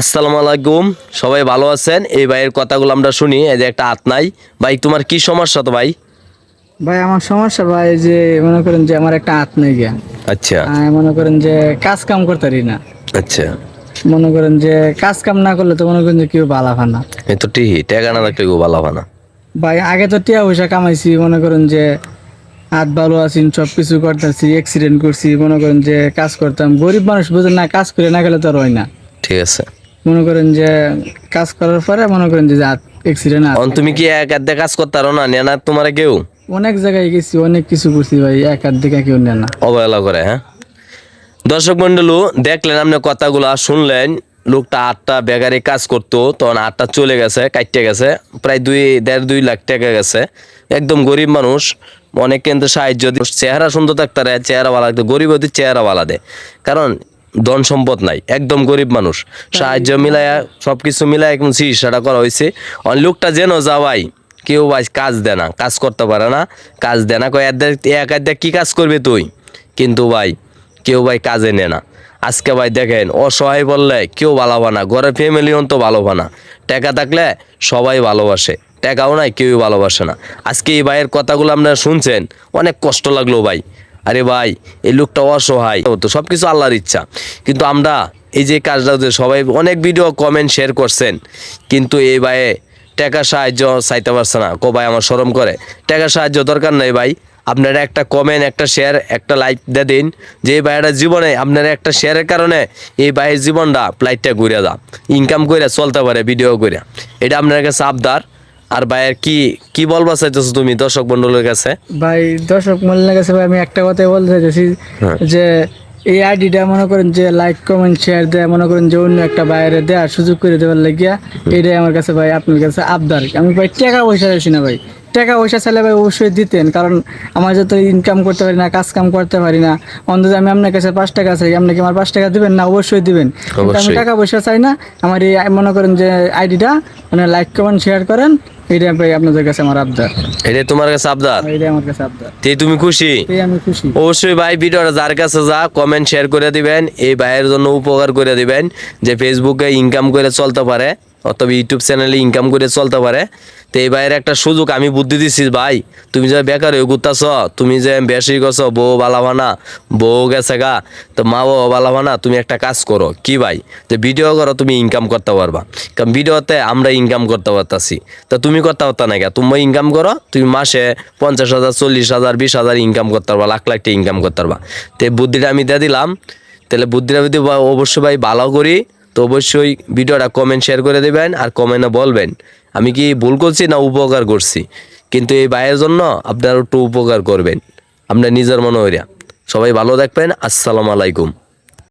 আসসালামু আলাইকুম সবাই ভালো আছেন? এই ভাইয়ের কথাগুলো আমরা শুনি এই যে একটা হাত নাই। ভাই তোমার কি সমস্যা তো ভাই? ভাই আমার সমস্যা ভাই যে মনে করেন যে আমার একটা হাত নাই গিয়া। আচ্ছা। মনে করেন যে কাজ কাম করতে পারি না। আচ্ছা। মনে করেন যে কাজ কাম না করলে তো মনে করেন যে কেউ ভালো হয় না। এই তো টিহি টাকা না রাখলে কেউ ভালো হবে না। ভাই আগে তো টিয়া পয়সা কামাইছি মনে করেন যে হাত ভালো আছি সব কিছু করতেছি অ্যাক্সিডেন্ট করছি মনে করেন যে কাজ করতাম। গরিব মানুষ বুঝেন না কাজ করে না গেলে তো আর হয় না। ঠিক আছে। মনে করেন যে কাজ করার পরে মনে করেন যে অ্যাক্সিডেন্ট অন তুমি কি এক কাজ না? নেনা তোমার কেউ? অনেক জায়গায় গেছি অনেক কিছু করছি ভাই এক কেউ অবহেলা করে হ্যাঁ? দর্শক মন্ডলু দেখলেন আপনি কথাগুলা শুনলেন লোকটা আটটা বেগারে কাজ করতো তখন আটটা চলে গেছে কাটতে গেছে প্রায় দুই দেড় দুই লাখ টাকা গেছে। একদম গরিব মানুষ অনেক কিন্তু সাহায্য চেহারা সুন্দর থাকতে চেহারা ভালো লাগতো গরিব হতে চেহারা ভালো দেয় কারণ ধন সম্পদ নাই একদম গরিব মানুষ। সাহায্য মিলায়া সবকিছু মিলায় এখন চিকিৎসাটা করা হয়েছে অন লোকটা যেন যাওয়াই কেউ ভাই কাজ দেয় না কাজ করতে পারে না কাজ দেয় না। এক আধ কি কাজ করবে তুই? কিন্তু ভাই কেউ ভাই কাজে নেয় না। আজকে ভাই দেখেন অসহায় বললে কেউ ভালোবা না ঘরের ফ্যামিলি অন্ত ভালোবা না। টাকা থাকলে সবাই ভালোবাসে টাকাও নাই কেউই ভালোবাসে না। আজকে এই ভাইয়ের কথাগুলো আপনারা শুনছেন অনেক কষ্ট লাগল ভাই। আরে ভাই, এই লোকটা অসহায়। তো সব কিছু আল্লাহর ইচ্ছা। কিন্তু আমরা এই যে কাজটা সবাই অনেক ভিডিও কমেন্ট শেয়ার করছেন। কিন্তু এই ভাইয়ে টাকা সাহায্য চাইতে পারছে না। কো ভাই, আমার শরম করে। টাকা সাহায্য দরকার নাই ভাই। আপনারা একটা কমেন্ট একটা শেয়ার একটা লাইক দিয়ে দিন। যে এই ভাইয়ের জীবনে আপনারা একটা শেয়ারের কারণে এই ভাইয়ের জীবনটা ফ্লাইটটা ঘুরে যা। ইনকাম করে চলতে পারে ভিডিও করে এটা আপনার কাছে আবদার। আর ভাইয়ের কি কি বলবা চাইতেছো তুমি দর্শক মন্ডলের কাছে? ভাই দর্শক মূল্যের কাছে ভাই আমি একটা কথাই বলতে চাইতেছি যে এই আইডিটা মনে করেন যে লাইক কমেন্ট শেয়ার দেয় মনে করেন যে অন্য একটা বাইরে দেওয়ার সুযোগ করে দেওয়ার লাগিয়া এটাই আমার কাছে ভাই আপনার কাছে আবদার। আমি ভাই টাকা পয়সা চাইছি না ভাই। টাকা পয়সা চাইলে ভাই অবশ্যই দিতেন কারণ আমার যত ইনকাম করতে পারি না কাজ কাম করতে পারি না অন্তত আমি আপনার কাছে পাঁচ টাকা চাই আপনি কি আমার পাঁচ টাকা দিবেন? না অবশ্যই দিবেন। কিন্তু আমি টাকা পয়সা চাই না আমার এই মনে করেন যে আইডিটা মানে লাইক কমেন্ট শেয়ার করেন এইটা ভাই আপনাদের কাছে আমার আবদার। এটা তোমার কাছে আবদার? এইটাই আমার কাছে আবদার। তে তুমি খুশি? আমি খুশি। অবশ্যই ভাই ভিডিওটা যার কাছে যা কমেন্ট শেয়ার করে দিবেন। এই ভাইয়ের জন্য উপকার করে দিবেন যে ফেসবুকে ইনকাম করে চলতে পারে অথবা ইউটিউব চ্যানেলে ইনকাম করে চলতে পারে। তো এই ভাইয়ের একটা সুযোগ আমি বুদ্ধি দিছি ভাই। তুমি যে বেকার হয়ে ঘুরতেছ তুমি যে বেশি গেছ বউ বালাভানা বউ গেছে গা তো মা বাবা বালাভানা তুমি একটা কাজ করো। কি ভাই? যে ভিডিও করো তুমি ইনকাম করতে পারবা। কারণ ভিডিওতে আমরা ইনকাম করতে পারতাছি। তো তুমি করতে পারতা না গা। তুমি ইনকাম করো, তুমি মাসে পঞ্চাশ হাজার, চল্লিশ হাজার, বিশ হাজার ইনকাম করতে পারবা, লাখ লাখ ইনকাম করতে পারবা। তো বুদ্ধিটা আমি দিয়ে দিলাম, তাহলে বুদ্ধিটা যদি অবশ্যই ভাই ভালো করি। তো অবশ্যই ভিডিওটা কমেন্ট শেয়ার করে দেবেন আর কমেন্টে বলবেন, আমি কি ভুল করছি না উপকার করছি? কিন্তু এই ভাইয়ের জন্য আপনারা একটু উপকার করবেন আপনার নিজের মনে হইয়া সবাই ভালো থাকবেন, আসসালামু আলাইকুম।